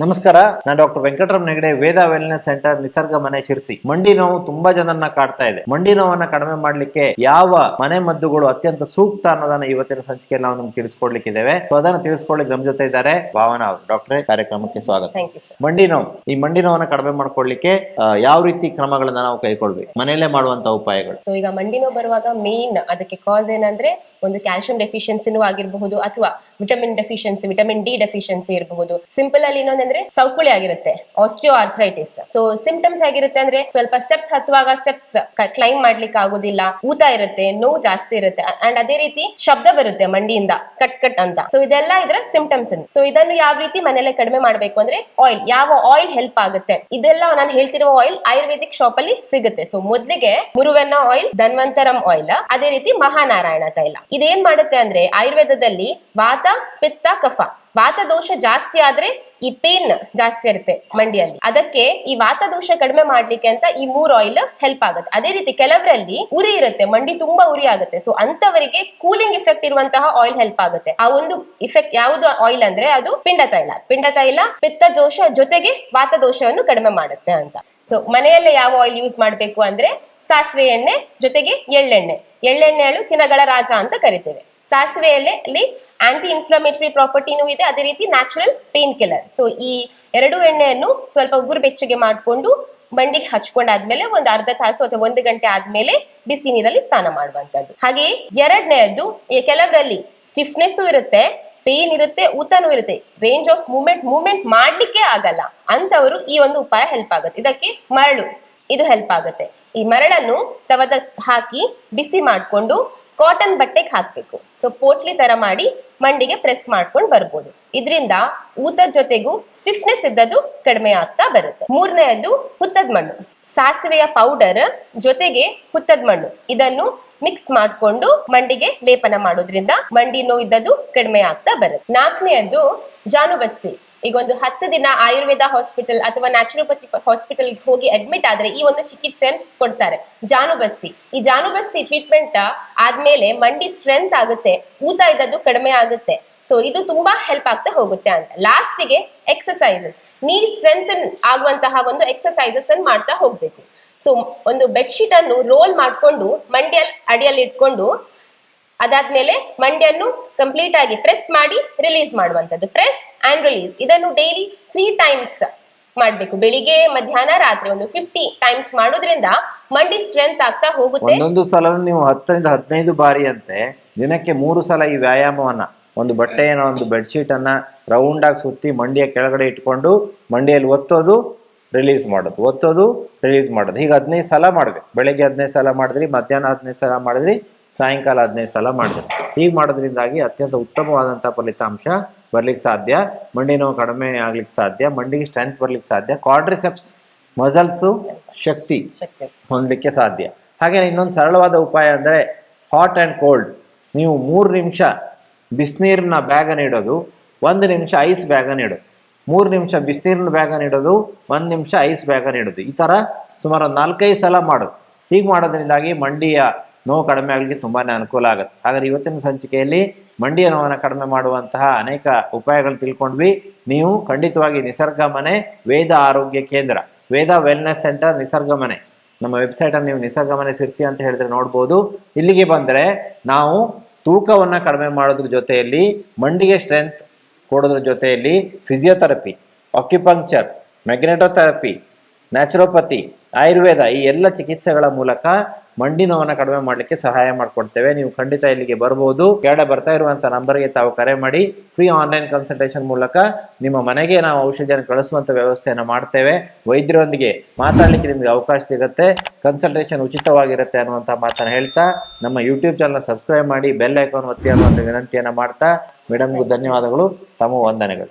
ನಮಸ್ಕಾರ ನಾನು doctor Venkataram Negade Veda wellness centre Nisarga Mane Sirsi. ಮಂಡಿ ನೋವು ತುಂಬಾ ಜನರನ್ನ ಕಾಡ್ತಾ ಇದೆ. ಮಂಡಿ ನೋವನ್ನ ಕಡಿಮೆ ಮಾಡ್ಲಿಕ್ಕೆ ಯಾವ ಮನೆ ಮದ್ದುಗಳು ಅತ್ಯಂತ ಸೂಕ್ತ ಅನ್ನೋದನ್ನ ಇವತ್ತಿನ ಸಂಚಿಕೆಯಲ್ಲಿ ನಾವು ನಿಮ್ಗೆ ತಿಳಿಸ್ಕೊಡ್ಲಿಕ್ಕಿದ್ದೇವೆ. ಸೊ ಅದನ್ನ ತಿಳಿಸ್ಕೊಡ್ಲಿಕ್ಕೆ ನಮ್ಮ ಜೊತೆ ಇದ್ದಾರೆ ಭಾವನಾ ಅವರು. ಡಾಕ್ಟ್ರೆ ಕಾರ್ಯಕ್ರಮಕ್ಕೆ ಸ್ವಾಗತ. ಮಂಡಿ ನೋವು. ಈ ಮಂಡಿ ನೋವನ್ನ ಕಡಿಮೆ ಮಾಡ್ಕೊಳ್ಲಿಕ್ಕೆ ಯಾವ ರೀತಿ ಕ್ರಮಗಳನ್ನ ನಾವು ಕೈಗೊಳ್ಬೇಕು? ಮನೆಯಲ್ಲೇ ಮಾಡುವಂತ ಉಪಾಯಗಳು. ಸೊ ಈಗ ಮಂಡಿ ನೋವು ಬರುವಾಗ ಮೇನ್ ಅದಕ್ಕೆ ಕಾಸ್ ಏನಂದ್ರೆ ಒಂದು ಕ್ಯಾಲ್ಸಿಯಂ ಡೆಫಿಷಿಯನ್ಸಿನೂ ಆಗಿರಬಹುದು ಅಥವಾ vitamin deficiency vitamin D deficiency ಇರಬಹುದು. ಸಿಂಪಲ್ ಅಲ್ಲಿ ಇನ್ನೊಂದಂದ್ರೆ ಸೌಕುಳಿ ಆಗಿರುತ್ತೆ ಆಸ್ಟಿಯೋ ಆರ್ಥ್ರೈಟಿಸ್ ಸೊ ಸಿಂಪ್ಟಮ್ಸ್ ಆಗಿರುತ್ತೆ ಅಂದ್ರೆ ಸ್ವಲ್ಪ ಸ್ಟೆಪ್ಸ್ ಹತ್ತುವಾಗ ಸ್ಟೆಪ್ಸ್ ಕ್ಲೈಮ್ ಮಾಡ್ಲಿಕ್ಕೆ ಆಗೋದಿಲ್ಲ, ಊತ ಇರುತ್ತೆ, ನೋವು ಜಾಸ್ತಿ ಇರುತ್ತೆ ಅಂಡ್ ಅದೇ ರೀತಿ ಶಬ್ದ ಬರುತ್ತೆ ಮಂಡಿಯಿಂದ ಕಟ್ ಕಟ್ ಅಂತ. ಸೊ ಇದೆಲ್ಲ ಇದರ ಸಿಂಪ್ಟಮ್ಸ್ ಸೊ ಇದನ್ನು ಯಾವ ರೀತಿ ಮನೇಲೆ ಕಡಿಮೆ ಮಾಡಬೇಕು ಅಂದ್ರೆ ಆಯಿಲ್ ಯಾವ ಆಯಿಲ್ ಹೆಲ್ಪ್ ಆಗುತ್ತೆ? ಇದೆಲ್ಲ ನಾನು ಹೇಳ್ತಿರುವ ಆಯಿಲ್ ಆಯುರ್ವೇದಿಕ್ ಶಾಪ್ ಅಲ್ಲಿ ಸಿಗುತ್ತೆ. ಸೊ ಮೊದ್ಲಿಗೆ ಮುರುವೆನ್ನ ಆಯಿಲ್ ಧನ್ವಂತರಂ ಆಯಿಲ್ ಅದೇ ರೀತಿ ಮಹಾನಾರಾಯಣ ತೈಲ. ಇದೇನ್ ಮಾಡುತ್ತೆ ಅಂದ್ರೆ ಆಯುರ್ವೇದದಲ್ಲಿ ವಾತ, ಪಿತ್ತ, ಕಫ. ವಾತ ದೋಷ ಜಾಸ್ತಿ ಆದ್ರೆ ಈ ಪೇನ್ ಜಾಸ್ತಿ ಇರುತ್ತೆ ಮಂಡಿಯಲ್ಲಿ. ಅದಕ್ಕೆ ಈ ವಾತ ದೋಷ ಕಡಿಮೆ ಮಾಡ್ಲಿಕ್ಕೆ ಅಂತ ಈ ಮೂರ್ ಆಯಿಲ್ ಹೆಲ್ಪ್ ಆಗುತ್ತೆ. ಅದೇ ರೀತಿ ಕೆಲವರಲ್ಲಿ ಉರಿ ಇರುತ್ತೆ, ಮಂಡಿ ತುಂಬಾ ಉರಿ ಆಗುತ್ತೆ. ಸೊ ಅಂತವರಿಗೆ ಕೂಲಿಂಗ್ ಇಫೆಕ್ಟ್ ಇರುವಂತಹ ಆಯಿಲ್ ಹೆಲ್ಪ್ ಆಗುತ್ತೆ. ಆ ಒಂದು ಇಫೆಕ್ಟ್ ಯಾವುದು ಆಯಿಲ್ ಅಂದ್ರೆ ಅದು ಪಿಂಡ ತೈಲ ಪಿಂಡ ತೈಲ ಪಿತ್ತ ದೋಷ ಜೊತೆಗೆ ವಾತ ದೋಷವನ್ನು ಕಡಿಮೆ ಮಾಡುತ್ತೆ ಅಂತ. ಸೊ ಮನೆಯಲ್ಲೇ ಯಾವ ಆಯಿಲ್ ಯೂಸ್ ಮಾಡಬೇಕು ಅಂದ್ರೆ ಸಾಸಿವೆ ಎಣ್ಣೆ ಜೊತೆಗೆ ಎಳ್ಳೆಣ್ಣೆ. ಎಳ್ಳೆಣ್ಣೆಗಳು ತಿನಗಳ ರಾಜ ಅಂತ ಕರಿತೇವೆ. ಸಾಸಿವೆ ಆಂಟಿ ಇನ್ಫ್ಲಮೇಟರಿ ಪ್ರಾಪರ್ಟಿನೂ ಇದೆ, ಅದೇ ರೀತಿ ನ್ಯಾಚುರಲ್ ಪೇನ್ ಕಿಲ್ಲರ್ ಸೊ ಈ ಎರಡು ಎಣ್ಣೆಯನ್ನು ಸ್ವಲ್ಪ ಉಗುರು ಬೆಚ್ಚಗೆ ಮಾಡಿಕೊಂಡು ಬಂಡಿಗೆ ಹಚ್ಕೊಂಡಾದ್ಮೇಲೆ ಒಂದು ಅರ್ಧ ತಾಸು ಅಥವಾ ಒಂದು ಗಂಟೆ ಆದ್ಮೇಲೆ ಬಿಸಿ ನೀರಲ್ಲಿ ಸ್ನಾನ ಮಾಡುವಂತದ್ದು ಹಾಗೆ ಎರಡನೆಯದ್ದು ಕೆಲವರಲ್ಲಿ ಸ್ಟಿಫ್ನೆಸ್ ಇರುತ್ತೆ ಪೇನ್ ಇರುತ್ತೆ, ಊತನೂ ಇರುತ್ತೆ. ರೇಂಜ್ ಆಫ್ ಮೂವ್ಮೆಂಟ್ ಮೂವ್ಮೆಂಟ್ ಮಾಡ್ಲಿಕ್ಕೆ ಆಗಲ್ಲ. ಅಂತವರು ಈ ಒಂದು ಉಪಾಯ ಹೆಲ್ಪ್ ಆಗುತ್ತೆ. ಇದಕ್ಕೆ ಮರಳು. ಇದು ಹೆಲ್ಪ್ ಆಗುತ್ತೆ. ಈ ಮರಳನ್ನು ತವದ ಹಾಕಿ ಬಿಸಿ ಮಾಡಿಕೊಂಡು ಕಾಟನ್ ಬಟ್ಟೆಗೆ ಹಾಕ್ಬೇಕು. ಸೊ ಪೋಟ್ಲಿ ತರ ಮಾಡಿ ಮಂಡಿಗೆ ಪ್ರೆಸ್ ಮಾಡ್ಕೊಂಡು ಬರ್ಬೋದು. ಇದರಿಂದ ಊತದ ಜೊತೆಗೂ ಸ್ಟಿಫ್ನೆಸ್ ಇದ್ದದ್ದು ಕಡಿಮೆ ಆಗ್ತಾ ಬರುತ್ತೆ. ಮೂರನೆಯದು ಹುತ್ತದ ಮಣ್ಣು. ಸಾಸಿವೆಯ ಪೌಡರ್ ಜೊತೆಗೆ ಹುತ್ತದ ಮಣ್ಣು. ಇದನ್ನು ಮಿಕ್ಸ್ ಮಾಡ್ಕೊಂಡು ಮಂಡಿಗೆ ಲೇಪನ ಮಾಡೋದ್ರಿಂದ ಮಂಡಿ ನೋವು ಇದ್ದದ್ದು ಕಡಿಮೆ ಆಗ್ತಾ ಬರುತ್ತೆ. ನಾಲ್ಕನೆಯದು ಜಾನುಬಸ್ತಿ. ಈಗ ಒಂದು ಹತ್ತು ದಿನ ಆಯುರ್ವೇದ ಹಾಸ್ಪಿಟಲ್ ಅಥವಾ ನ್ಯಾಚುರೋಪತಿ ಹಾಸ್ಪಿಟಲ್ ಹೋಗಿ ಅಡ್ಮಿಟ್ ಆದ್ರೆ ಈ ಒಂದು ಚಿಕಿತ್ಸೆಯನ್ನು ಕೊಡ್ತಾರೆ. ಜಾನುಬಸ್ತಿ. ಈ ಜಾನುಬಸ್ತಿ ಟ್ರೀಟ್ಮೆಂಟ್ ಆದ್ಮೇಲೆ ಮಂಡಿ ಸ್ಟ್ರೆಂತ್ ಆಗುತ್ತೆ, ಊತ ಇದ್ದದ್ದು ಕಡಿಮೆ ಆಗುತ್ತೆ. ಸೊ ಇದು ತುಂಬಾ ಹೆಲ್ಪ್ ಆಗ್ತಾ ಹೋಗುತ್ತೆ ಅಂತ. ಲಾಸ್ಟಿಗೆ ಎಕ್ಸಸೈಸಸ್ ನೀ ಸ್ಟ್ರೆಂತ್ ಆಗುವಂತಹ ಒಂದು ಎಕ್ಸಸೈಸಸ್ ಅನ್ನು ಮಾಡ್ತಾ ಹೋಗ್ಬೇಕು. ಸೊ ಒಂದು ಬೆಡ್ಶೀಟ್ ಅನ್ನು ರೋಲ್ ಮಾಡ್ಕೊಂಡು ಮಂಡಿಯಲ್ಲಿ ಅಡಿಯಲ್ಲಿ ಇಟ್ಕೊಂಡು ಅದಾದ್ಮೇಲೆ ಮಂಡಿಯನ್ನು ಕಂಪ್ಲೀಟ್ ಆಗಿ ಪ್ರೆಸ್ ಮಾಡಿ ರಿಲೀಸ್ ಮಾಡುವಂತದ್ದು ಪ್ರೆಸ್ ಅಂಡ್ ರಿಲೀಸ್ ಇದನ್ನು ಡೈಲಿ ತ್ರೀ ಟೈಮ್ಸ್ ಮಾಡ್ಬೇಕು. ಬೆಳಿಗ್ಗೆ, ಮಧ್ಯಾಹ್ನ, ರಾತ್ರಿ ಒಂದು ಫಿಫ್ಟಿ ಟೈಮ್ಸ್ ಮಾಡೋದ್ರಿಂದ ಮಂಡಿ ಸ್ಟ್ರೆಂತ್ ಆಗ್ತಾ ಹೋಗುತ್ತೆ. ಒಂದೊಂದು ಸಲ ನೀವು ಹತ್ತರಿಂದ ಹದಿನೈದು ಬಾರಿ ಅಂತೆ ದಿನಕ್ಕೆ ಮೂರು ಸಲ ಈ ವ್ಯಾಯಾಮವನ್ನ, ಒಂದು ಬಟ್ಟೆಯನ್ನ, ಒಂದು ಬೆಡ್ಶೀಟ್ ಅನ್ನ ರೌಂಡ್ ಆಗಿ ಸುತ್ತಿ ಮಂಡಿಯ ಕೆಳಗಡೆ ಇಟ್ಕೊಂಡು ಮಂಡಿಯಲ್ಲಿ ಒತ್ತೋದು ರಿಲೀಸ್ ಮಾಡೋದು. ಒತ್ತೋದು ರಿಲೀಸ್ ಮಾಡೋದು. ಹೀಗೆ ಹದಿನೈದು ಸಲ ಮಾಡ್ಬೇಕು ಬೆಳಗ್ಗೆ ಹದಿನೈದು ಸಲ ಮಾಡಿದ್ರಿ, ಮಧ್ಯಾಹ್ನ ಹದಿನೈದು ಸಲ ಮಾಡಿದ್ರಿ ಸಾಯಂಕಾಲ ಹದಿನೈದು ಸಲ ಮಾಡಿದ್ರು. ಹೀಗೆ ಮಾಡೋದ್ರಿಂದಾಗಿ ಅತ್ಯಂತ ಉತ್ತಮವಾದಂಥ ಫಲಿತಾಂಶ ಬರ್ಲಿಕ್ಕೆ ಸಾಧ್ಯ ಮಂಡಿ ನೋವು ಕಡಿಮೆ ಆಗ್ಲಿಕ್ಕೆ ಸಾಧ್ಯ ಮಂಡಿಗೆ ಸ್ಟ್ರೆಂತ್ ಬರ್ಲಿಕ್ಕೆ ಸಾಧ್ಯ ಕ್ವಾಡ್ರಿಸೆಪ್ಸ್ ಮಸಲ್ಸು ಶಕ್ತಿ ಹೊಂದಲಿಕ್ಕೆ ಸಾಧ್ಯ. ಹಾಗೆ ಇನ್ನೊಂದು ಸರಳವಾದ ಉಪಾಯ ಅಂದರೆ ಹಾಟ್ ಆ್ಯಂಡ್ ಕೋಲ್ಡ್ ನೀವು ಮೂರು ನಿಮಿಷ ಬಿಸಿನೀರಿನ ಬ್ಯಾಗನ್ನು ಇಡೋದು ಒಂದು ನಿಮಿಷ ಐಸ್ ಬ್ಯಾಗನ್ನು ಇಡೋದು. ಮೂರು ನಿಮಿಷ ಬಿಸಿನೀರಿನ ಬ್ಯಾಗನ್ನು ಇಡೋದು ಒಂದು ನಿಮಿಷ ಐಸ್ ಬ್ಯಾಗನ್ನು ಇಡೋದು. ಈ ಥರ ಸುಮಾರು ನಾಲ್ಕೈದು ಸಲ ಮಾಡೋದು. ಹೀಗೆ ಮಾಡೋದ್ರಿಂದಾಗಿ ಮಂಡಿಯ ನೋವು ಕಡಿಮೆ ಆಗಲಿಕ್ಕೆ ತುಂಬಾ ಅನುಕೂಲ ಆಗುತ್ತೆ. ಹಾಗಾದ್ರೆ ಇವತ್ತಿನ ಸಂಚಿಕೆಯಲ್ಲಿ ಮಂಡಿಯ ನೋವನ್ನು ಕಡಿಮೆ ಮಾಡುವಂತಹ ಅನೇಕ ಉಪಾಯಗಳು ತಿಳ್ಕೊಂಡ್ವಿ. ನೀವು ಖಂಡಿತವಾಗಿ ನಿಸರ್ಗ ಮನೆ, ವೇದ ಆರೋಗ್ಯ ಕೇಂದ್ರ, ವೇದ ವೆಲ್ನೆಸ್ ಸೆಂಟರ್ ನಿಸರ್ಗ ಮನೆ. ನಮ್ಮ ವೆಬ್ಸೈಟನ್ನು ನೀವು ನಿಸರ್ಗ ಮನೆ ಸಿರ್ಸಿ ಅಂತ ಹೇಳಿದ್ರೆ ನೋಡ್ಬೋದು. ಇಲ್ಲಿಗೆ ಬಂದರೆ ನಾವು ತೂಕವನ್ನು ಕಡಿಮೆ ಮಾಡೋದ್ರ ಜೊತೆಯಲ್ಲಿ, ಮಂಡಿಗೆ ಸ್ಟ್ರೆಂತ್ ಕೊಡೋದ್ರ ಜೊತೆಯಲ್ಲಿ physiotherapy acupuncture magnetotherapy naturopathy, Ayurveda ಈ ಎಲ್ಲ ಚಿಕಿತ್ಸೆಗಳ ಮೂಲಕ ಮಂಡಿ ನೋವನ್ನು ಕಡಿಮೆ ಮಾಡಲಿಕ್ಕೆ ಸಹಾಯ ಮಾಡಿಕೊಡ್ತೇವೆ. ನೀವು ಖಂಡಿತ ಇಲ್ಲಿಗೆ ಬರ್ಬೋದು. ಕೆಳಗಡೆ ಬರ್ತಾ ಇರುವಂಥ ನಂಬರ್ಗೆ ತಾವು ಕರೆ ಮಾಡಿ. ಫ್ರೀ ಆನ್ಲೈನ್ ಕನ್ಸಲ್ಟೇಷನ್ ಮೂಲಕ ನಿಮ್ಮ ಮನೆಗೆ ನಾವು ಔಷಧಿಯನ್ನು ಕಳಿಸುವಂಥ ವ್ಯವಸ್ಥೆಯನ್ನು ಮಾಡ್ತೇವೆ. ವೈದ್ಯರೊಂದಿಗೆ ಮಾತಾಡಲಿಕ್ಕೆ ನಿಮಗೆ ಅವಕಾಶ ಸಿಗುತ್ತೆ. ಕನ್ಸಲ್ಟೇಷನ್ ಉಚಿತವಾಗಿರುತ್ತೆ ಅನ್ನುವಂಥ ಮಾತನ್ನು ಹೇಳ್ತಾ, ನಮ್ಮ ಯೂಟ್ಯೂಬ್ ಚಾನಲ್ ಸಬ್ಸ್ಕ್ರೈಬ್ ಮಾಡಿ ಬೆಲ್ ಐಕಾನ್ ಒತ್ತಿ ಅನ್ನುವಂಥ ವಿನಂತಿಯನ್ನು ಮಾಡ್ತಾ, ಮೇಡಮ್ಗೂ ಧನ್ಯವಾದಗಳು. ತಮ್ಮ ವಂದನೆಗಳು.